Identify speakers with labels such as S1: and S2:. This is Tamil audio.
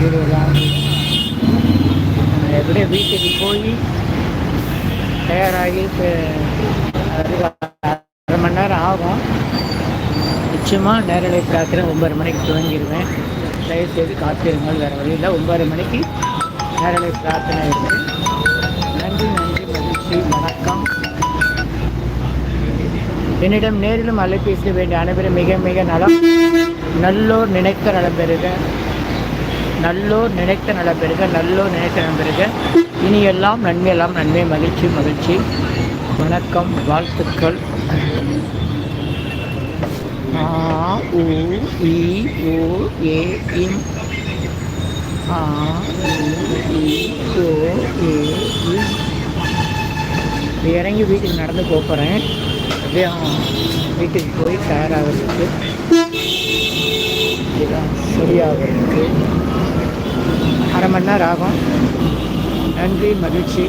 S1: இதுதான் எப்படியே வீட்டுக்கு போய் தயாராகி அரை மணி நேரம் ஆகும் நிச்சயமாக நேரலை பிரார்த்தனை ஒன்பது மணிக்கு துவங்கிடுவேன் தயவுசெய்து காத்திருங்கள் வேறு வழியில் இல்லை ஒன்பது மணிக்கு நேரலை பிரார்த்தனை இருக்குது நன்றி நன்றி மகிழ்ச்சி வணக்கம் என்னிடம் நேரிலும் அலைபேசிய வேண்டிய அனைவரும் மிக மிக நலம் நல்லோர் நினைத்த நலம் பெறுக நல்லோர் நினைத்த நல பெருக நல்லோர் நினைத்த நலம் பெருக இனி எல்லாம் நன்மை எல்லாம் நன்மை மகிழ்ச்சி மகிழ்ச்சி. வணக்கம் வாழ்த்துக்கள். ஆ உ இ ஓ ஏ இம். ஆ உ இ ஓ ஏ இம் இறங்கி வீட்டுக்கு நடந்து போகிறேன் அப்படியே வீட்டுக்கு போய் தயாராகிறதுக்கு. சரியாகிறதுக்கு அரை மணி நேரம் ஆகும் நன்றி மகிழ்ச்சி